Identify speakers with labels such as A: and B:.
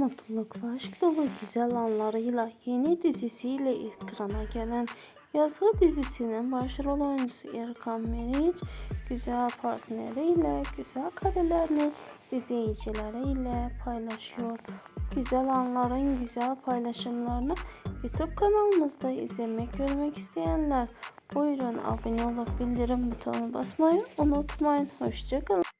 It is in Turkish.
A: mutluluk ve aşk dolu güzel anlarıyla yeni dizisiyle ekrana gelen Yazgı dizisinin başrol oyuncusu Erkan Meriç, güzel partneriyle güzel karelerini izleyicileriyle paylaşıyor. Güzel anların güzel paylaşımlarını YouTube kanalımızda izlemek, görmek isteyenler buyurun abone olup bildirim butonuna basmayı unutmayın. Hoşçakalın.